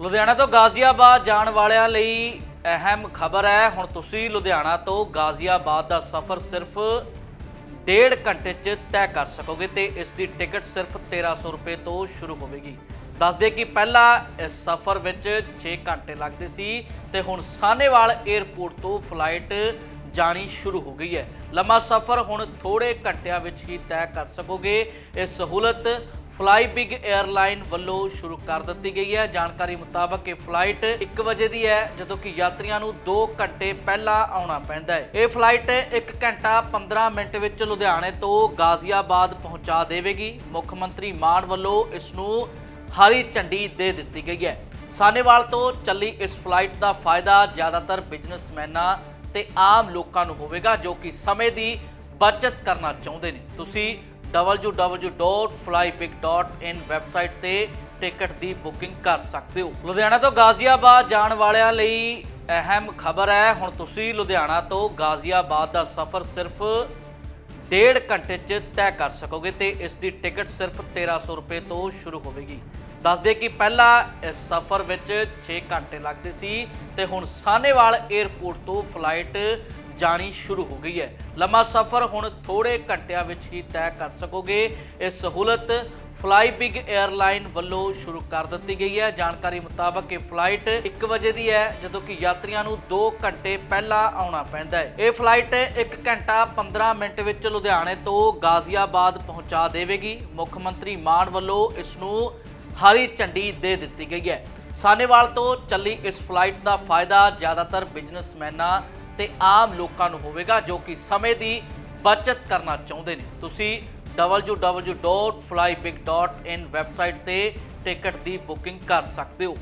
ਲੁਧਿਆਣਾ ਤੋਂ ਗਾਜ਼ੀਆਬਾਦ ਜਾਣ ਵਾਲਿਆਂ ਲਈ ਅਹਿਮ ਖਬਰ ਹੈ। ਹੁਣ ਤੁਸੀਂ ਲੁਧਿਆਣਾ ਤੋਂ ਗਾਜ਼ੀਆਬਾਦ ਦਾ ਸਫ਼ਰ ਸਿਰਫ ਡੇਢ ਘੰਟੇ 'ਚ ਤੈਅ ਕਰ ਸਕੋਗੇ ਤੇ ਇਸ ਦੀ ਟਿਕਟ ਸਿਰਫ 1300 ਰੁਪਏ ਤੋਂ ਸ਼ੁਰੂ ਹੋਵੇਗੀ। ਦੱਸਦੇ ਕਿ ਪਹਿਲਾਂ ਇਸ ਸਫ਼ਰ ਵਿੱਚ 6 ਘੰਟੇ ਲੱਗਦੇ ਸੀ ਤੇ ਹੁਣ ਸਾਨੇਵਾਲ 에ਅਰਪੋਰਟ ਤੋਂ ਫਲਾਈਟ ਜਾਣੀ ਸ਼ੁਰੂ ਹੋ ਗਈ ਹੈ। ਲੰਮਾ ਸਫ਼ਰ ਹੁਣ ਥੋੜੇ ਘੰਟਿਆਂ ਵਿੱਚ ਹੀ ਤੈਅ ਕਰ ਸਕੋਗੇ। ਇਹ ਸਹੂਲਤ ਫਲਾਈ ਬਿਗ 에ਅਰਲਾਈਨ ਵੱਲੋਂ ਸ਼ੁਰੂ ਕਰ ਦਿੱਤੀ ਗਈ ਹੈ। ਜਾਣਕਾਰੀ ਮੁਤਾਬਕ ਇਹ ਫਲਾਈਟ 1 ਵਜੇ ਦੀ ਹੈ, ਜਦੋਂ ਕਿ ਯਾਤਰੀਆਂ ਨੂੰ 2 ਘੰਟੇ ਪਹਿਲਾਂ ਆਉਣਾ ਪੈਂਦਾ ਹੈ। ਇਹ ਫਲਾਈਟ 1 ਘੰਟਾ 15 ਮਿੰਟ ਵਿੱਚ ਲੁਧਿਆਣੇ ਤੋਂ ਗਾਜ਼ੀਆਬਾਦ ਪਹੁੰਚਾ ਦੇਵੇਗੀ। ਮੁੱਖ ਮੰਤਰੀ ਮਾਨ ਵੱਲੋਂ ਇਸ ਨੂੰ ਹਰੀ ਝੰਡੀ ਦੇ ਦਿੱਤੀ ਗਈ ਹੈ। ਸਾਨੇਵਾਲ ਤੋਂ ਚੱਲੀ ਇਸ ਫਲਾਈਟ ਦਾ ਫਾਇਦਾ ਜ਼ਿਆਦਾਤਰ ਬਿਜ਼ਨਸਮੈਨਾਂ ਤੇ ਆਮ ਲੋਕਾਂ ਨੂੰ ਹੋਵੇਗਾ, ਜੋ ਕਿ ਸਮੇਂ ਦੀ ਬਚਤ ਕਰਨਾ ਚਾਹੁੰਦੇ ਨੇ। ਤੁਸੀਂ www.flybig.in ਵੈਬਸਾਈਟ ਤੇ ਟਿਕਟ ਦੀ ਬੁਕਿੰਗ ਕਰ ਸਕਦੇ ਹੋ। ਲੁਧਿਆਣਾ ਤੋਂ ਗਾਜ਼ੀਆਬਾਦ ਜਾਣ ਵਾਲਿਆਂ ਲਈ ਅਹਿਮ ਖਬਰ ਹੈ। ਹੁਣ ਤੁਸੀਂ ਲੁਧਿਆਣਾ ਤੋਂ ਗਾਜ਼ੀਆਬਾਦ ਦਾ ਸਫ਼ਰ ਸਿਰਫ ਡੇਢ ਘੰਟੇ 'ਚ ਤੈਅ ਕਰ ਸਕੋਗੇ ਤੇ ਇਸ ਦੀ ਟਿਕਟ ਸਿਰਫ 1300 ਰੁਪਏ ਤੋਂ ਸ਼ੁਰੂ ਹੋਵੇਗੀ। ਦੱਸਦੇ ਕਿ ਪਹਿਲਾਂ ਇਸ ਸਫ਼ਰ ਵਿੱਚ 6 ਘੰਟੇ ਲੱਗਦੇ ਸੀ ਤੇ ਹੁਣ ਸਾਨੇਵਾਲ 에ਅਰਪੋਰਟ ਤੋਂ ਫਲਾਈਟ ਜਾਣੀ ਸ਼ੁਰੂ ਹੋ ਗਈ ਹੈ। ਲੰਮਾ ਸਫ਼ਰ ਹੁਣ ਥੋੜੇ ਘੰਟਿਆਂ ਵਿੱਚ ਹੀ ਤੈਅ ਕਰ ਸਕੋਗੇ। ਇਹ ਸਹੂਲਤ ਫਲਾਈ ਬਿਗ 에ਅਰਲਾਈਨ ਵੱਲੋਂ ਸ਼ੁਰੂ ਕਰ ਦਿੱਤੀ ਗਈ ਹੈ। ਜਾਣਕਾਰੀ ਮੁਤਾਬਕ ਇਹ ਫਲਾਈਟ 1 ਵਜੇ ਦੀ ਹੈ, ਜਦੋਂ ਕਿ ਯਾਤਰੀਆਂ ਨੂੰ 2 ਘੰਟੇ ਪਹਿਲਾਂ ਆਉਣਾ ਪੈਂਦਾ ਹੈ। ਇਹ ਫਲਾਈਟ 1 ਘੰਟਾ 15 ਮਿੰਟ ਵਿੱਚ ਲੁਧਿਆਣੇ ਤੋਂ ਗਾਜ਼ੀਆਬਾਦ ਪਹੁੰਚਾ ਦੇਵੇਗੀ। ਮੁੱਖ ਮੰਤਰੀ ਮਾਨ ਵੱਲੋਂ ਇਸ ਨੂੰ ਹਰੀ ਝੰਡੀ ਦੇ ਦਿੱਤੀ ਗਈ ਹੈ। ਸਾਨੇਵਾਲ ਤੋਂ ਚੱਲੀ ਇਸ ਫਲਾਈਟ ਦਾ ਫਾਇਦਾ ਜ਼ਿਆਦਾਤਰ ਬਿਜ਼ਨਸਮੈਨਾਂ ਤੇ ਆਮ ਲੋਕਾਂ ਨੂੰ ਹੋਵੇਗਾ, ਜੋ ਕਿ ਸਮੇਂ ਦੀ ਬਚਤ ਕਰਨਾ ਚਾਹੁੰਦੇ ਨੇ। ਤੁਸੀਂ www.flybig.in ਵੈਬਸਾਈਟ ਤੇ ਟਿਕਟ ਦੀ ਬੁਕਿੰਗ ਕਰ ਸਕਦੇ ਹੋ।